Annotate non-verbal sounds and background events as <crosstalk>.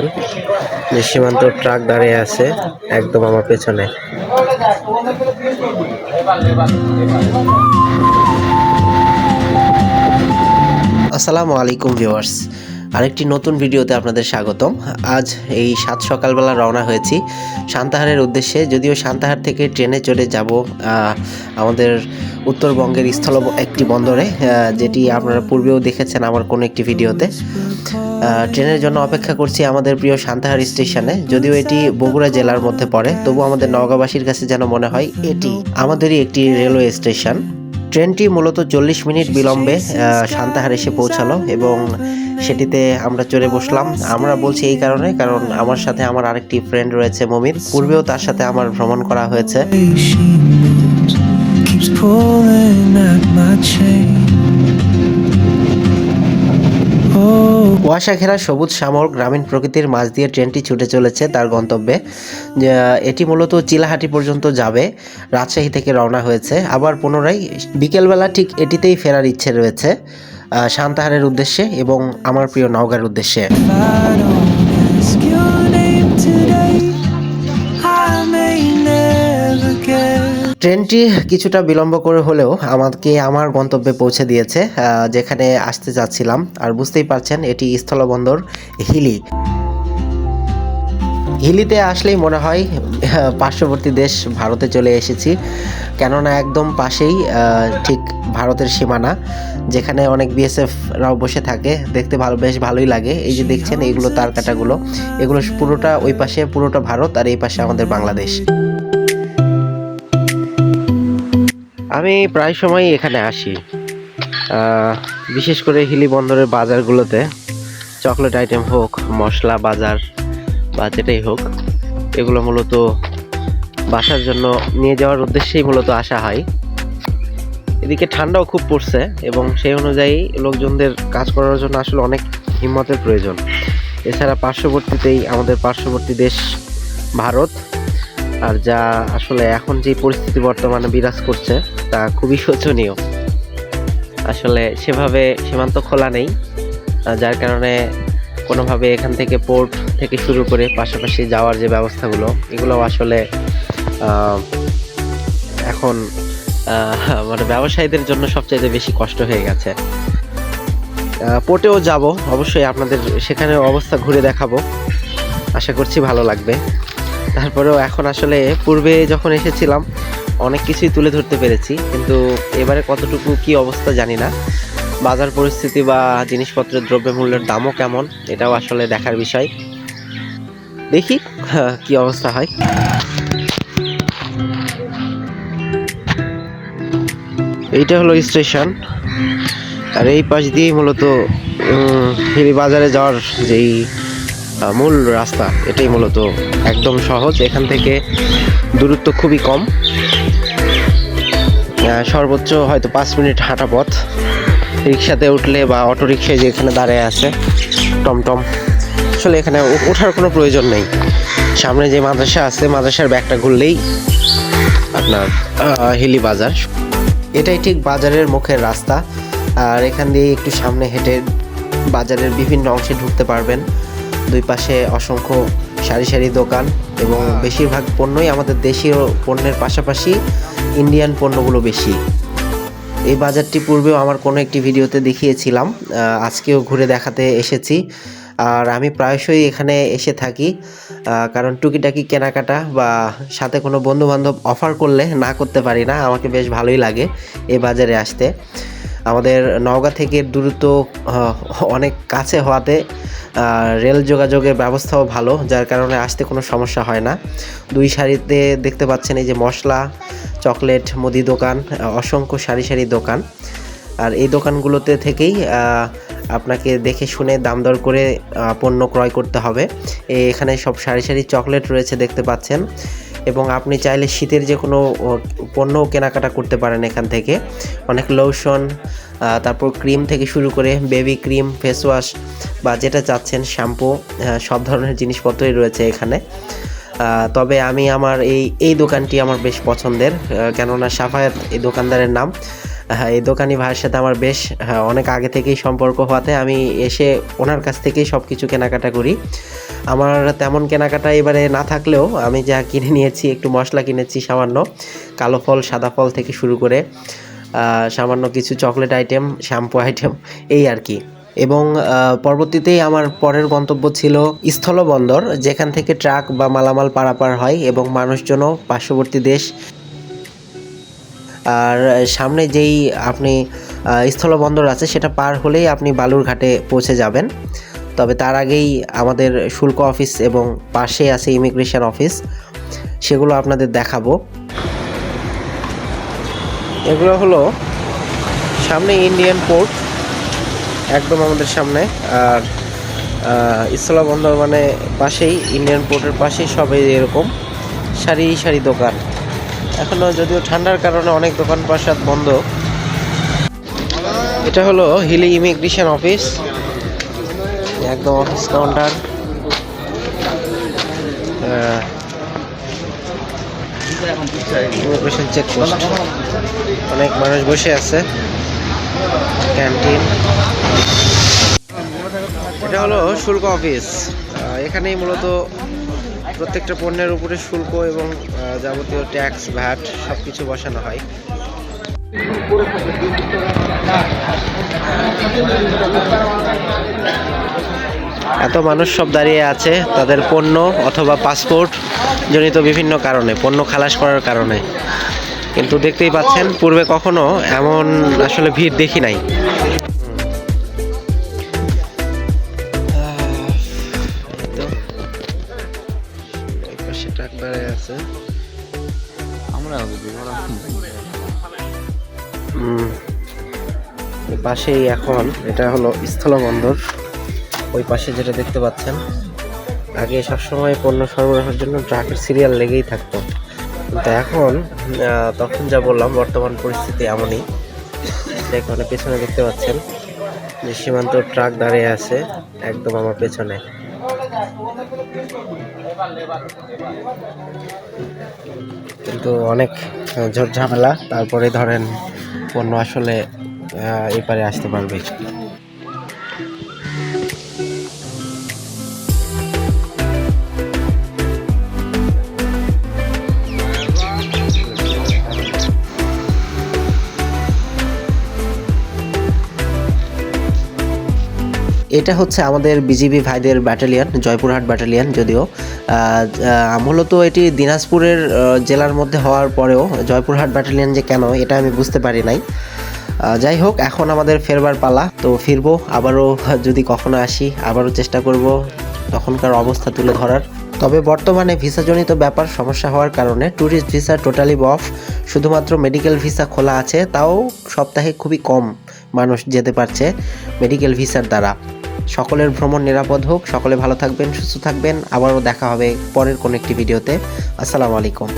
পাচ্ছেন যে সীমান্ত ট্রাক দাঁড়িয়ে আছে একদম আমার পেছনে। আসসালামু আলাইকুম ভিউয়ার্স। আরেকটি নতুন ভিডিওতে আপনাদের স্বাগতম। আজ এই সাত সকালবেলা রওনা হয়েছি সান্তাহারের উদ্দেশ্যে। যদিও সান্তাহার থেকে ট্রেনে চলে যাব আমাদের উত্তরবঙ্গের স্থল একটি বন্দরে যেটি আপনারা পূর্বেও দেখেছেন আমার কোনো একটি ভিডিওতে। ট্রেনের জন্য অপেক্ষা করছি আমাদের প্রিয় সান্তাহার স্টেশনে। যদিও এটি বগুড়া জেলার মধ্যে পড়ে, তবু আমাদের নওগাঁবাসীর কাছে যেন মনে হয় এটি আমাদেরই একটি রেলওয়ে স্টেশন। ট্রেনটি মূলত চল্লিশ মিনিট বিলম্বে সান্তাহার এসে পৌঁছালো এবং সেটিতে আমরা চড়ে বসলাম। আমরা বলছি এই কারণে, কারণ আমার সাথে আমার আরেকটি ফ্রেন্ড রয়েছে মমিন। পূর্বেও তার সাথে আমার ভ্রমণ করা হয়েছে। কুয়াশা ঘেরা সবুজ শ্যামল গ্রামীণ প্রকৃতির মাঝ দিয়ে ট্রেনটি ছুটে চলেছে তার গন্তব্যে এটি মূলত চিলাহাটি পর্যন্ত যাবে, রাজশাহী থেকে রওনা হয়েছে আবার পুনরায় বিকেলবেলা ঠিক এটিতেই ফেরার ইচ্ছে রয়েছে শান্তাহারের উদ্দেশ্যে এবং আমার প্রিয় নওগাঁর উদ্দেশ্যে I may never get. ট্রেনটি কিছুটা বিলম্ব করে হলেও আমাকে আমার গন্তব্যে পৌঁছে দিয়েছে যেখানে আসতে যাচ্ছিলাম। আর বুঝতেই পারছেন, এটি স্থলবন্দর হিলি। হিলিতে আসলেই মনে হয় পার্শ্ববর্তী দেশ ভারতে চলে এসেছি। কেননা একদম পাশেই ঠিক ভারতের সীমানা, যেখানে অনেক বিএসএফ রাও বসে থাকে। দেখতে ভালো, বেশ ভালোই লাগে। এই যে দেখছেন এইগুলো তার কাটাগুলো। এগুলো পুরোটা ওই পাশে পুরোটা ভারত, আর এই পাশে আমাদের বাংলাদেশ। আমি প্রায় সময় এখানে আসি। বিশেষ করে হিলি বন্দরের বাজারগুলোতে, চকলেট আইটেম হোক, মশলা বাজার বা যেটাই হোক, এগুলো মূলত বাসার জন্য নিয়ে যাওয়ার উদ্দেশ্যেই মূলত আসা হয়। এদিকে ঠান্ডাও খুব পড়ছে এবং সেই অনুযায়ী লোকজনদের কাজ করার জন্য আসলে অনেক হিম্মতের প্রয়োজন। এছাড়া পার্শ্ববর্তীতেই আমাদের পার্শ্ববর্তী দেশ ভারত আর যা আসলে এখন যে পরিস্থিতি বর্তমানে বিরাজ করছে, তা খুবই শোচনীয়। আসলে সেভাবে সীমান্ত খোলা নেই যার কারণে কোনোভাবে এখান থেকে পোর্ট থেকে শুরু করে পাশাপাশি যাওয়ার যে ব্যবস্থাগুলো এগুলো আসলে এখন মানে ব্যবসায়ীদের জন্য সবচাইতে বেশি কষ্ট হয়ে গেছে। পোর্টেও যাব, অবশ্যই আপনাদের সেখানে অবস্থা ঘুরে দেখাবো। আশা করছি ভালো লাগবে। তারপরেও এখন আসলে পূর্বে যখন এসেছিলাম, অনেক কিছুই তুলে ধরতে পেরেছি, কিন্তু এবারে কতটুকু কি অবস্থা জানি না। বাজার পরিস্থিতি বা জিনিসপত্রের দ্রব্যমূল্যের দামও কেমন, এটাও আসলে দেখার বিষয়। দেখি, <laughs> কি অবস্থা হয়। এইটা হলো স্টেশন। আর এই পাশ দিয়েই মূলত হিলি বাজারে যাওয়ার যেই মূল রাস্তা, এটাই মূলত। একদম সহজ, এখান থেকে দূরত্ব খুবই কম। সর্বোচ্চ হয়তো পাঁচ মিনিট হাঁটা পথ। রিক্সাতে উঠলে বা অটো রিক্সায় যে এখানে দাঁড়িয়ে আছে, টমটম। আসলে এখানে ওঠার কোনো প্রয়োজন নেই। সামনে যে মাদ্রাসা আছে, মাদ্রাসার ব্যাগটা ঘুরলেই আপনার হিলি বাজার। এটাই ঠিক বাজারের মুখের রাস্তা। আর এখান দিয়ে একটু সামনে হেঁটে বাজারের বিভিন্ন অংশে ঢুকতে পারবেন। দুই পাশে অসংখ্য সারি সারি দোকান এবং বেশিরভাগ পণ্যই আমাদের দেশীয় পণ্যের পাশাপাশি ইন্ডিয়ান পণ্যগুলো বেশি। এই বাজারটি পূর্বেও আমার কোনো একটি ভিডিওতে দেখিয়েছিলাম আজকেও ঘুরে দেখাতে এসেছি। আর আমি প্রায়শই এখানে এসে থাকি কারণ টুকিটাকি কেনাকাটা বা সাথে কোনো বন্ধু বান্ধব অফার করলে না করতে পারি না আমাকে বেশ ভালোই লাগে এই বাজারে আসতে। আমাদের নওগাঁ থেকে দূরত্ব আহ, অনেক কাছে হওয়াতে রেল যোগাযোগের ব্যবস্থাও ভালো যার কারণে আসতে কোনো সমস্যা হয় না। দুই সারিতে দেখতে পাচ্ছেন এই যে মশলা চকলেট মুদি দোকান অসংখ্য সারি সারি দোকান। আর এই দোকানগুলোতে থেকেই আপনাকে দেখে শুনে দাম দর করে পণ্য ক্রয় করতে হবে। এখানে সব সারি সারি চকলেট রয়েছে দেখতে পাচ্ছেন। এবং আপনি চাইলে শীতের যে কোনো পণ্য পণ্যও কেনাকাটা করতে পারেন এখান থেকে। অনেক লোশন তারপর ক্রিম থেকে শুরু করে বেবি ক্রিম ফেস ওয়াশ বা যেটা চাচ্ছেন শ্যাম্পু সব ধরনের জিনিসপত্রই রয়েছে এখানে। তবে আমি আমার এই এই দোকানটি আমার বেশ পছন্দের কেননা সাফায়াত এই দোকানদারের নাম। হ্যাঁ এই দোকানি ভাইয়ের সাথে আমার বেশ হ্যাঁ, অনেক আগে থেকেই সম্পর্ক হওয়াতে আমি এসে ওনার কাছ থেকেই সব কিছু কেনাকাটা করি। আমার তেমন কেনাকাটা এবারে না থাকলেও আমি যা কিনে নিয়েছি একটু মশলা কিনেছি সামান্য কালো ফল সাদা ফল থেকে শুরু করে সামান্য কিছু চকলেট আইটেম শ্যাম্পু আইটেম এই আর কি। এবং পরবর্তীতেই আমার পরের গন্তব্য ছিল স্থলবন্দর যেখান থেকে ট্রাক বা মালামাল পারাপার হয় এবং মানুষজনও পার্শ্ববর্তী দেশ আর সামনে যেই আপনি স্থলবন্দর আছে সেটা পার হলেই আপনি বালুরঘাটে পৌঁছে যাবেন। তবে তার আগেই আমাদের শুল্ক অফিস এবং পাশে আছে ইমিগ্রেশন অফিস, সেগুলো আপনাদের দেখাবো। এগুলো হলো সামনে ইন্ডিয়ান পোর্ট, একদম আমাদের সামনে। আর স্থলবন্দর মানে পাশেই, ইন্ডিয়ান পোর্টের পাশেই সবই এরকম। সারি সারি দোকান। এখনও যদিও ঠান্ডার কারণে অনেক দোকান পাশাত বন্ধ। এটা হলো হিলি ইমিগ্রেশন অফিস। একদম office counter. Immigration check post অনেক মানুষ বসে আছে। ক্যান্টিন। এটা হলো শুল্ক অফিস। এখানেই মূলত প্রত্যেকটা পণ্যের উপরে শুল্ক এবং যাবতীয় ট্যাক্স, ভ্যাট সব কিছু বসানো হয়। এত মানুষ সব দাঁড়িয়ে আছে তাদের পণ্য অথবা পাসপোর্ট জনিত বিভিন্ন কারণে, পণ্য খালাস করার কারণে। কিন্তু দেখতেই পাচ্ছেন, পূর্বে কখনো এমন আসলে ভিড় দেখি নাই। পাশেই এখন, এটা হলো স্থলবন্দর। ওই পাশে যেটা দেখতে পাচ্ছেন, আগে সবসময় পণ্য সরবরাহের জন্য ট্রাকের সিরিয়াল লেগেই থাকতো। কিন্তু এখন তখন যা বললাম, বর্তমান পরিস্থিতি এমনই। এখানে পেছনে দেখতে পাচ্ছেন, যে সীমান্ত ট্রাক দাঁড়িয়ে আছে, একদম আমার পেছনে। কিন্তু অনেক ঝামেলা। তারপরে ধরেন পণ্য আসলে এপারে আসতে পারবে। এটা হচ্ছে আমাদের বিজিবি ভাইদের ব্যাটালিয়ান জয়পুরহাট ব্যাটালিয়ান যদিও। মূলত এটি দিনাজপুরের জেলার মধ্যে হওয়ার পরেও, জয়পুরহাট ব্যাটালিয়ান যে কেন, এটা আমি বুঝতে পারি নাই। যাই হোক, এখন আমাদের ফেরবার পালা, তো ফিরবো, আবারও যদি কখনো আসি, আবারও চেষ্টা করব তখনকার অবস্থা তুলে ধরার। তবে বর্তমানে ভিসাজনিত ব্যাপার সমস্যা হওয়ার কারণে ট্যুরিস্ট ভিসা টোটালি অফ শুধুমাত্র মেডিকেল ভিসা খোলা আছে, তাও সপ্তাহে খুবই কম মানুষ যেতে পারছে মেডিকেল ভিসার দ্বারা। সকলের ভ্রমণ নিরাপদ হোক, সকলে ভালো থাকবেন, সুস্থ থাকবেন। আবারও দেখা হবে পরের কোনো একটি ভিডিওতে। আসসালামু আলাইকুম।